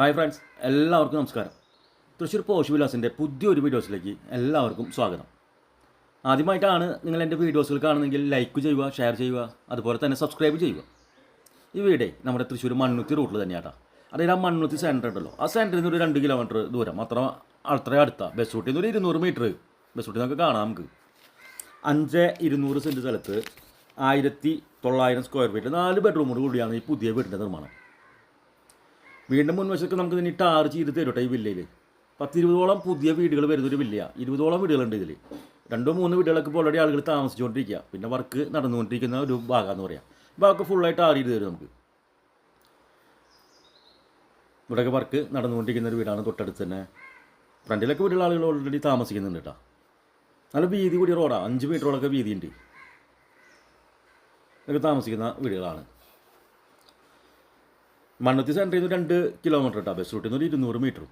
Hi friends എല്ലാവർക്കും നമസ്കാരം. Thrissur posh വിലാസിന്റെ പുതിയൊരു വീഡിയോസിലേക്ക് എല്ലാവർക്കും സ്വാഗതം. ആദ്യമായിട്ടാണ് നിങ്ങൾ എന്റെ വീഡിയോസുകൾ കാണുന്നെങ്കിൽ ലൈക്ക് ചെയ്യുക ഷെയർ ചെയ്യുക അതുപോലെ തന്നെ സബ്സ്ക്രൈബ് ചെയ്യുക. ഈ വീടേ നമ്മുടെ തൃശ്ശൂർ മണ്ണുത്തി റൂട്ടിൽ തന്നെയാട്ടാ. അതായത് ആ മണ്ണുത്തി സെന്റർ ഉണ്ടല്ലോ. ആ സെന്ററിൽ നിന്ന് ഒരു രണ്ട് കിലോമീറ്റർ ദൂരം അത്ര അത്ര അടുത്ത. ബസ് റൂട്ടിൽ നിന്ന് ഒരു ഇരുന്നൂറ് മീറ്റർ ബസ് റൂട്ടിൽ നമുക്ക് കാണാം നമുക്ക്. അഞ്ച് ഇരുന്നൂറ് സെന്റ് സ്ഥലത്ത് ആയിരത്തി തൊള്ളായിരം സ്ക്വയർ ഫീറ്റ് നാല് ബെഡ്റൂമോട് കൂടിയാണ് ഈ പുതിയ വീടിന്റെ നിർമ്മാണം. വീടിന്റെ മുൻവശത്ത് നമുക്ക് ഇതിന് ടാർ ചെയ്ത് തരും ഈ വില്ലയിൽ പത്തിരുപതോളം പുതിയ വീടുകൾ വരുന്നൊരു വില്ലയ. ഇരുപതോളം വീടുകളുണ്ട് ഇതിൽ രണ്ടോ മൂന്ന് വീടുകളൊക്കെ ഇപ്പോൾ ഓൾറെഡി ആളുകൾ താമസിച്ചുകൊണ്ടിരിക്കുക പിന്നെ വർക്ക് നടന്നുകൊണ്ടിരിക്കുന്ന ഒരു ഭാഗമെന്ന് പറയാം. ഭാഗമൊക്കെ ഫുള്ളായിട്ട് ആറ് ചെയ്ത് തരും നമുക്ക്. ഇവിടെയൊക്കെ വർക്ക് നടന്നുകൊണ്ടിരിക്കുന്ന ഒരു വീടാണ് തൊട്ടടുത്ത് തന്നെ. ഫ്രണ്ടിലൊക്കെ വീടുള്ള ആളുകൾ ഓൾറെഡി താമസിക്കുന്നുണ്ട് കേട്ടോ നല്ല വീതി കൂടിയ റോഡാണ് അഞ്ച് മീറ്ററോളൊക്കെ വീതിയുണ്ട്. ഇതൊക്കെ താമസിക്കുന്ന വീടുകളാണ്. മണ്ണത്തി സെന്ററിൽ നിന്ന് രണ്ട് കിലോമീറ്റർ കേട്ടോ ബസ് റൂട്ടിൽ നിന്ന് ഒരു ഇരുന്നൂറ് മീറ്ററും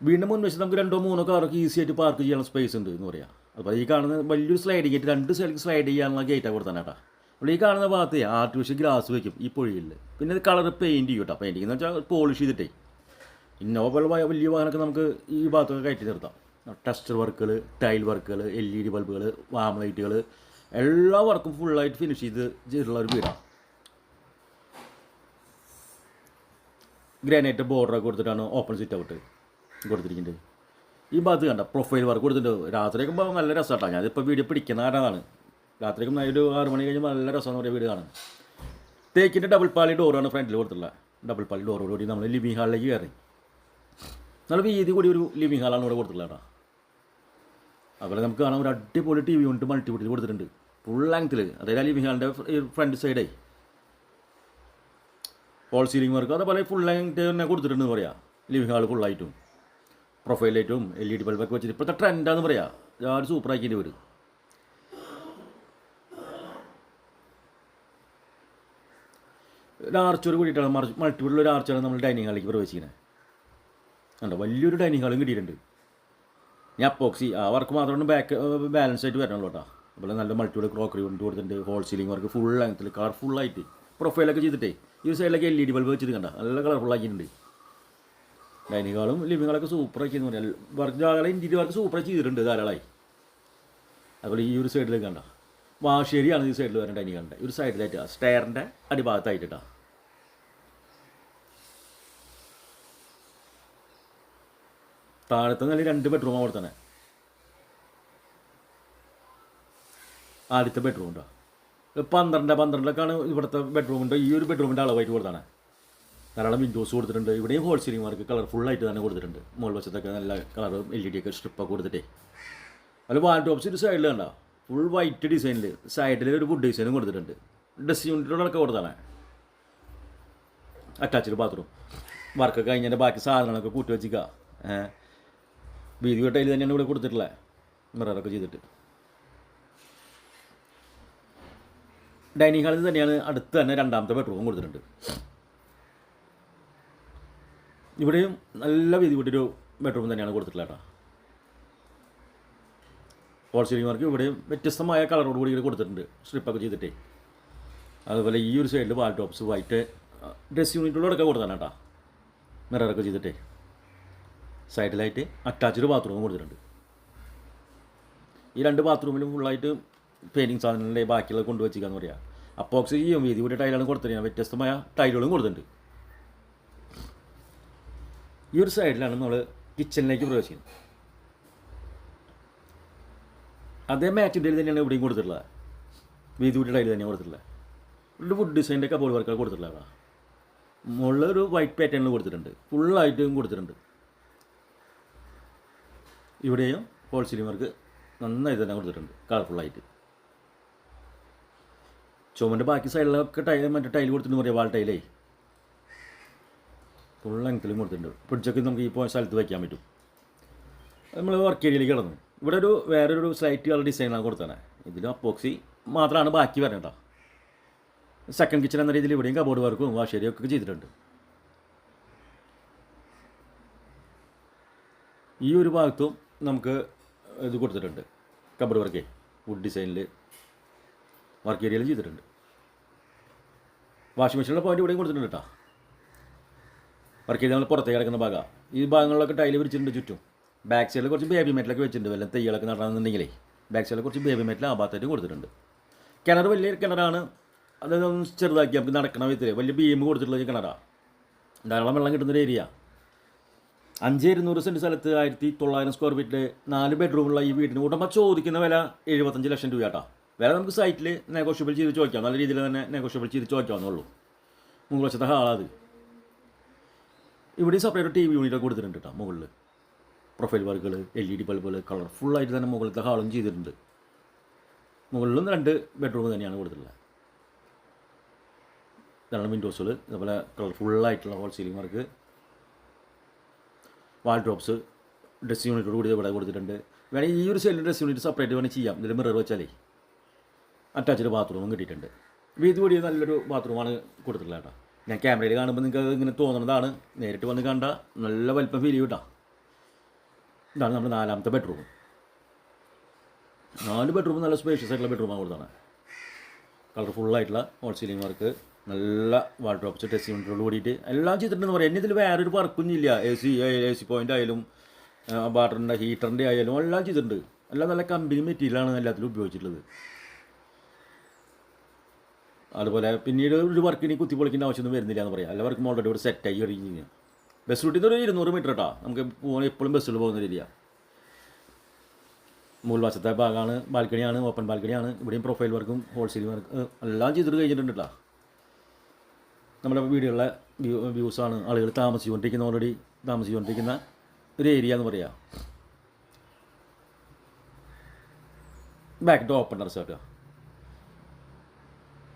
വീണ്ടും മുൻവശത്ത് നമുക്ക് രണ്ടോ മൂന്നോ കാറൊക്കെ ഈസി ആയിട്ട് പാർക്ക് ചെയ്യാനുള്ള സ്പേസ് ഉണ്ട് എന്ന് പറയാം. അപ്പോൾ ഈ കാണുന്ന വലിയൊരു സ്ലൈഡിംഗ് ഗേറ്റ് രണ്ട് സൈഡിൽ സ്ലൈഡ് ചെയ്യാനുള്ള ഗേറ്റാണ് കൊടുത്തന്നെ കേട്ടോ. അപ്പോൾ ഈ കാണുന്ന ഭാഗത്ത് ആർട്ടിഫിഷ്യൽ ഗ്ലാസ് വയ്ക്കും ഈ പുഴയിൽ പിന്നെ ഇത് കളർ പെയിന്റ് ചെയ്യും കേട്ടോ. പെയിന്റിംഗ് എന്ന് വെച്ചാൽ പോളിഷ് ചെയ്തിട്ടേ. ഇന്നോവ പോലെ വലിയ വാഹനമൊക്കെ നമുക്ക് ഈ ഭാഗത്തൊക്കെ കയറ്റി നിർത്താം. ടെസ്റ്റർ വർക്കുകൾ ടൈൽ വർക്കുകൾ എൽ ഇ ഡി ബൾബുകൾ വാം ലൈറ്റുകൾ എല്ലാ വർക്കും ഫുള്ളായിട്ട് ഫിനിഷ് ചെയ്ത് ചെയ്തിട്ടുള്ള ഒരു വീടാണ് ഗ്രാനൈറ്റ് ബോർഡറൊക്കെ കൊടുത്തിട്ടാണ് ഓപ്പൺ സിറ്റ് ഔട്ട് കൊടുത്തിരിക്കുന്നത്. ഈ ഭാഗത്ത് കണ്ട പ്രൊഫൈൽ വർക്ക് കൊടുത്തിട്ടുണ്ട് രാത്രിയൊക്കെ പോകുമ്പോൾ നല്ല രസമാട്ടോ. ഞാനിപ്പോൾ വീഡിയോ പിടിക്കുന്ന കാരണമാണ് രാത്രിയൊക്കെ ഒരു ആറ് മണി കഴിയുമ്പോൾ നല്ല രസമാണ് പറയുക വീട് കാണാൻ. തേക്കിന്റെ ഡബിൾ പാളി ഡോറാണ് ഫ്രണ്ടിൽ കൊടുത്തുള്ള ഡബിൾ പാളി ഡോറോട് കൂടി നമ്മൾ ലിവിങ് ഹാളിലേക്ക് കയറി. നല്ല വീതി കൂടി ഒരു ലിവിങ് ഹാളാണ് ഇവിടെ കൊടുത്തിട്ടുള്ളത്. അതുപോലെ നമുക്ക് കാണാം ഒരു അടിപൊളി ടി വി യൂണിറ്റ് മൾട്ടിപുട്ടിൽ കൊടുത്തിട്ടുണ്ട്. ഫുൾ ലെങ്ത്തിൽ അതായത് ആ ലിവിങ് ഹാളിന്റെ ഫ്രണ്ട് സൈഡേ ഹോൾ സീലിംഗ് വർക്ക് അതേപോലെ ഫുൾ ലെങ്ത് തന്നെ കൊടുത്തിട്ടുണ്ട് എന്ന് പറയാം. ലിവിങ് ഹാൾ ഫുള്ളായിട്ടും പ്രൊഫൈൽ ലൈറ്റും എൽ ഇ ഡി ബൾബൊക്കെ വെച്ചിട്ട് ഇപ്പോഴത്തെ ട്രെൻഡാന്ന് പറയാം. സൂപ്പർ ആക്കിയിട്ട് വരും ഒരു ആർച്ചോട് കൂടിയിട്ടാണ് മൾട്ടിപ്പിൾ ഒരു ആർച്ചാണ് നമ്മൾ ഡൈനിങ് ഹാളിലേക്ക് പ്രവേശിക്കുന്നത് കണ്ടോ? വലിയൊരു ഡൈനിങ് ഹാളും കിട്ടിയിട്ടുണ്ട്. ഞാൻ അപ്പോക്സി ആ വർക്ക് മാത്രമാണ് ബാക്ക് ബാലൻസ് ആയിട്ട് വരണമല്ലോ കേട്ടോ. അതുപോലെ നല്ല മൾട്ടിപ്പിൾ ക്രോക്കറി കൊണ്ട് കൊടുത്തിട്ടുണ്ട്. ഹോൾ സീലിംഗ് വർക്ക് ഫുൾ ലെങ്ത്തിൽ കളർ ഫുള്ളായിട്ട് പ്രൊഫൈലൊക്കെ ചെയ്തിട്ടേ ഈ സൈഡിലൊക്കെ എൽ ഇ ഡി ബൾബ് വെച്ചിട്ട് കണ്ട നല്ല കളർഫുൾ ആക്കിയിട്ടുണ്ട്. ഡൈനിങ് ഹാളും ലിവിംഗ് ഹാളൊക്കെ സൂപ്പർ എന്ന് പറഞ്ഞാൽ വർക്ക് ജാകളെ ഇന്റീരിയർ വർക്ക് സൂപ്പർ ചെയ്തിട്ടുണ്ട് ധാരാളമായി. അതുപോലെ ഈ ഒരു സൈഡിലേക്ക് കണ്ട വാശേരിയാണ് ഈ സൈഡിൽ വരേണ്ട ഡൈനിങ് ഹാളിന്റെ ഒരു സൈഡിലായിട്ട് സ്റ്റെയറിന്റെ അടിഭാഗത്തായിട്ടാ താഴത്തെ നില രണ്ട് ബെഡ്റൂമാണ് അവിടെ തന്നെ ആദ്യത്തെ ബെഡ്റൂം ഉണ്ടോ പന്ത്രണ്ട് പന്ത്രണ്ടിലൊക്കെയാണ് ഇവിടുത്തെ ബെഡ്റൂമിന്റെ ഈ ഒരു ബെഡ്റൂമിന്റെ അളവായിട്ട് കൊടുത്താണ് ധാരാളം വിൻഡോസ് കൊടുത്തിട്ടുണ്ട്. ഇവിടെയും ഹോൾ സീലിംഗ് വർക്ക് കളർഫുള്ളായിട്ട് തന്നെ കൊടുത്തിട്ടുണ്ട്. മുകൾ വശത്തൊക്കെ നല്ല കളർ എൽ ഇ ഡി ഒക്കെ സ്ട്രിപ്പൊക്കെ കൊടുത്തിട്ടേ. അതിൽ വാൾ ടോപ്സ് ഒരു സൈഡിൽ കണ്ട? ഫുൾ വൈറ്റ് ഡിസൈനിൽ സൈഡിൽ ഒരു വുഡ് ഡിസൈനും കൊടുത്തിട്ടുണ്ട്. ഡ്രസ് യൂണിറ്റിലൊക്കെ കൊടുത്താണ് അറ്റാച്ച്ഡ് ബാത്റൂം വർക്കൊക്കെ കഴിഞ്ഞതിന്റെ ബാക്കി സാധനങ്ങളൊക്കെ കൂട്ടി വെച്ചിക്കുക വീതി വെട്ടയിൽ തന്നെയാണ് ഇവിടെ കൊടുത്തിട്ടുള്ളത് മിററൊക്കെ ചെയ്തിട്ട്. ഡൈനിങ് ഹാളിൽ തന്നെയാണ് അടുത്ത് തന്നെ രണ്ടാമത്തെ ബെഡ്റൂം കൊടുത്തിട്ടുണ്ട്. ഇവിടെയും നല്ല വീതി കൂട്ടിയൊരു ബെഡ്റൂം തന്നെയാണ് കൊടുത്തിട്ടുള്ളത് കേട്ടോ. ഹോൾ സീലിംഗ് വർക്ക് ഇവിടെയും വ്യത്യസ്തമായ കളറോട് കൂടി കൊടുത്തിട്ടുണ്ട് സ്ട്രിപ്പൊക്കെ ചെയ്തിട്ടേ. അതുപോലെ ഈ ഒരു സൈഡിൽ വാൾ ടോപ്സ് വൈറ്റ് ഡ്രസ് യൂണിറ്റുകളോടൊക്കെ കൊടുത്താണ് കേട്ടോ. മിററൊക്കെ ചെയ്തിട്ടേ. സൈഡിലായിട്ട് അറ്റാച്ച്ഡ് ബാത്റൂം കൊടുത്തിട്ടുണ്ട്. ഈ രണ്ട് ബാത്റൂമിലും ഫുള്ളായിട്ട് പെയിന്റിങ് സാധനങ്ങളുടെ ബാക്കിയുള്ളത് കൊണ്ടുവച്ചിക്കാന്ന് പറയാം. അപ്പോക്സി ചെയ്യും വീതി കൂടിയ ടൈലാണ് കൊടുത്തിരിക്കുന്നത് വ്യത്യസ്തമായ ടൈലുകളും കൊടുത്തിട്ടുണ്ട്. ഈ ഒരു സൈഡിലാണ് നമ്മൾ കിച്ചണിലേക്ക് പ്രവേശിക്കുന്നത്. അതേ മാറ്റിന്റെ തന്നെയാണ് ഇവിടെയും കൊടുത്തിട്ടുള്ളത്. വീതി കൂടിയ ടൈൽ തന്നെയാണ് കൊടുത്തിട്ടുള്ളത്. ഒരു വുഡ് ഡിസൈന്റെ കബോൾ വർക്കാണ് കൊടുത്തിട്ടുള്ളത് മുകളിൽ ഒരു വൈറ്റ് പാറ്റേണിൽ കൊടുത്തിട്ടുണ്ട്. ഫുള്ളായിട്ടും കൊടുത്തിട്ടുണ്ട്. ഇവിടെയും ഹോൾ സീലിംഗ് വർക്ക് നന്നായി തന്നെ കൊടുത്തിട്ടുണ്ട്. കളർഫുള്ളായിട്ട് ചുമന്റെ ബാക്കി സൈഡിലൊക്കെ ടൈൽ മറ്റേ ടൈൽ കൊടുത്തിട്ടുണ്ട് പറയാം വാൾ ടൈലേ. ഫുൾ ലെങ്ത്തിലും കൊടുത്തിട്ടുണ്ട്. പിടിച്ചൊക്കെ നമുക്ക് ഈ പോയ സ്ഥലത്ത് വയ്ക്കാൻ പറ്റും. നമ്മൾ വർക്ക് ഏരിയയിലേക്ക് കിടന്നു. ഇവിടെ ഒരു വേറൊരു സ്ലൈറ്റ് കളർ ഡിസൈനാണ് കൊടുത്തത് ഇതിലും അപ്പോക്സി മാത്രമാണ് ബാക്കി വരേണ്ട സെക്കൻഡ് കിച്ചൺ എന്ന രീതിയിൽ ഇവിടെയും കബോർഡ് വർക്കും വാഷേരിയും ഒക്കെ ചെയ്തിട്ടുണ്ട്. ഈ ഒരു ഭാഗത്തും നമുക്ക് ഇത് കൊടുത്തിട്ടുണ്ട്. കബോർഡ് വർക്കേ വുഡ് ഡിസൈനിൽ വർക്ക് ഏരിയയിൽ ചെയ്തിട്ടുണ്ട്. വാഷിംഗ് മെഷീനിലെ പോയിന്റ് ഇവിടെയും കൊടുത്തിട്ടുണ്ട് കേട്ടോ. വർക്ക് ചെയ്ത് നമ്മൾ പുറത്തേക്ക് കിടക്കുന്ന ഭാഗമാണ് ഈ ഭാഗങ്ങളിലൊക്കെ ടൈൽ വിരിച്ചിട്ടുണ്ട് ചുറ്റും. ബാക്ക് സൈഡിൽ കുറച്ച് ബേബി മെറ്റലൊക്കെ വെച്ചിട്ടുണ്ട്. വല്ല തെയ്യലൊക്കെ നടണമെന്നുണ്ടെങ്കിലേ ബാക്ക് സൈഡിൽ കുറച്ച് ബേബി മെറ്റൽ ആ ഭാഗത്തായിട്ട് കൊടുത്തിട്ടുണ്ട് കിണർ വലിയൊരു കിണറാണ് അതൊന്ന് ചെറുതാക്കി നമുക്ക് നടക്കണ വിധത്തിൽ വലിയ ബീം കൊടുത്തിട്ടുള്ള കിണറാണ് ധാരാളം വെള്ളം കിട്ടുന്നൊരു ഏരിയ അഞ്ച് ഇരുന്നൂറ് സെന്റ് സ്ഥലത്ത് ആയിരത്തി തൊള്ളായിരം സ്ക്വയർ ഫീറ്റിൽ നാല് ബെഡ്റൂമുള്ള ഈ വീടിന് ഉടമ ചോദിക്കുന്ന വില എഴുപത്തഞ്ച് ലക്ഷം രൂപയാട്ടാ. വില നമുക്ക് സൈറ്റിൽ നെഗോഷ്യബിൾ ചെയ്ത് ചോദിക്കാം. നല്ല രീതിയിൽ തന്നെ നെഗോഷ്യബിൾ ചെയ്ത് ചോദിക്കാവുന്നുള്ളൂ മുകൾ വശത്തെ ഹാളാത് ഇവിടെ സെപ്പറേറ്റ് ടി വി യൂണിറ്റ് കൊടുത്തിട്ടുണ്ട് കേട്ടോ മുകളിൽ പ്രൊഫൈൽ വർക്കുകൾ എൽ ഇ ഡി ബൾബുകൾ കളർഫുള്ളായിട്ട് തന്നെ മുകളിലത്തെ ഹാളും ചെയ്തിട്ടുണ്ട്. മുകളിലും രണ്ട് ബെഡ്റൂം തന്നെയാണ് കൊടുത്തിട്ടുള്ളത്. ഇതാണ് വിൻഡോസുകൾ അതുപോലെ കളർഫുള്ളായിട്ടുള്ള hall ceiling work wall drops dress യൂണിറ്റോട് കൂടി ഇവിടെ കൊടുത്തിട്ടുണ്ട്. വേണമെങ്കിൽ ഈ ഒരു സെല്ലിൽ ഡ്രസ് യൂണിറ്റ് സെപ്പറേറ്റ് വേണമെങ്കിൽ ചെയ്യാം. ഇതിൽ മിറർ വെച്ചാലേ. അറ്റാച്ച്ഡ് ബാത്റൂമും കിട്ടിയിട്ടുണ്ട്. വീതുപൊടി നല്ലൊരു ബാത്റൂമാണ് കൊടുത്തിട്ടുള്ളത് കേട്ടോ. ഞാൻ ക്യാമറയിൽ കാണുമ്പോൾ നിങ്ങൾക്ക് ഇങ്ങനെ തോന്നുന്നതാണ് നേരിട്ട് വന്ന് കണ്ട നല്ല വലിപ്പം ഫീൽ ചെയ്യൂട്ടാ ഇതാണ് നമ്മുടെ നാലാമത്തെ ബെഡ്റൂം നാല് ബെഡ്റൂം നല്ല സ്പേഷ്യസ് ആയിട്ടുള്ള ബെഡ്റൂമാണ് കൊടുത്താണ് കളർഫുള്ളായിട്ടുള്ള ഹോൾ സീലിംഗ് വർക്ക് നല്ല വാൾഡ്രോപ്സ് ടെസ്റ്റ് യൂണിറ്റോട് കൂടിയിട്ട് എല്ലാം ചെയ്തിട്ടുണ്ടെന്ന് പറയാം. എന്നെ ഇതിൽ വേറൊരു വർക്കൊന്നും ഇല്ല. A C A C point ആയാലും വാട്ടറിന്റെ ഹീറ്ററിന്റെ ആയാലും എല്ലാം ചെയ്തിട്ടുണ്ട്. എല്ലാം നല്ല കമ്പനി മെറ്റീരിയലാണ് എല്ലാത്തിലും ഉപയോഗിച്ചിട്ടുള്ളത്. അതുപോലെ പിന്നീട് ഒരു വർക്കിന് കുത്തി പൊളിക്കേണ്ട ആവശ്യമൊന്നും വരുന്നില്ല എന്ന് പറയാം. എല്ലാ വർക്കും ഓൾറെഡി സെറ്റ് ആയി കഴിഞ്ഞ് ബസ് റൂട്ടിൽ നിന്ന് ഒരു ഇരുന്നൂറ് മീറ്റർ കേട്ടോ നമുക്ക് പോകാൻ എപ്പോഴും ബസ്സിൽ പോകുന്ന രീതിയാണ് മുൾവശത്തെ ഭാഗമാണ് ബാൽക്കണിയാണ് ഓപ്പൺ ബാൽക്കണിയാണ്. ഇവിടെയും പ്രൊഫൈൽ വർക്കും ഹോൾസെയിൽ വർക്ക് എല്ലാം ചെയ്തിട്ട് കഴിഞ്ഞിട്ടുണ്ട് കേട്ടോ നമ്മുടെ വീടുകളിലെ വ്യൂ വ്യൂസാണ് ആളുകൾ താമസിച്ചുകൊണ്ടിരിക്കുന്ന ഓൾറെഡി താമസിച്ചുകൊണ്ടിരിക്കുന്ന ഒരു ഏരിയ എന്ന് പറയാം. ബാക്ക് ടു ഓപ്പൺ ടെറസ് കേട്ടോ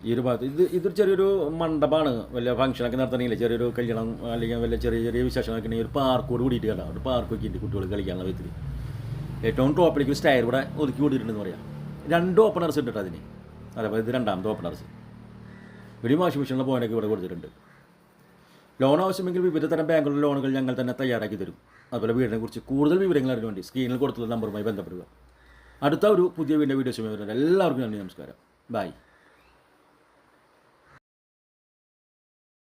ഈ ഒരു ഭാഗത്ത്. ഇത് ഇതൊരു ചെറിയൊരു മണ്ഡപമാണ്. വലിയ ഫംഗ്ഷനൊക്കെ നടത്തണമെങ്കിൽ ചെറിയൊരു കല്യാണം അല്ലെങ്കിൽ വലിയ ചെറിയ ചെറിയ വിശേഷങ്ങളൊക്കെ ഉണ്ടെങ്കിൽ ഒരു പാർക്കോട് കൂടിയിട്ട് കേട്ടോ. ഒരു പാർക്ക് ഉണ്ട് കുട്ടികൾ കളിക്കാനുള്ള വിധത്തിൽ. ഏറ്റവും ടോപ്പിലേക്ക് സ്റ്റയർ ഇവിടെ ഒതുക്കി കൂടിയിട്ടുണ്ടെന്ന് പറയാം. രണ്ട് ഓപ്പണേഴ്സ് ഉണ്ട് കേട്ടോ അതിന്. അതേപോലെ ഇത് രണ്ടാമത്തെ ഓപ്പണേഴ്സ് ഒരു വാഷിംഗ് മെഷീനുള്ള പോയിന്റൊക്കെ ഇവിടെ കൊടുത്തിട്ടുണ്ട്. ലോൺ ആവശ്യമെങ്കിൽ വിവിധ തരം ബാങ്കുകളിൽ ലോണുകൾ ഞങ്ങൾ തന്നെ തയ്യാറാക്കി തരും. അതുപോലെ വീടിനെ കുറിച്ച് കൂടുതൽ വിവരങ്ങൾ അറിയാൻ വേണ്ടി സ്ക്രീനിൽ കൊടുത്തുള്ള നമ്പറുമായി ബന്ധപ്പെടുക. അടുത്ത ഒരു പുതിയ വീടിന്റെ വീഡിയോ വരുന്നത് എല്ലാവർക്കും നന്ദി നമസ്കാരം. ബൈ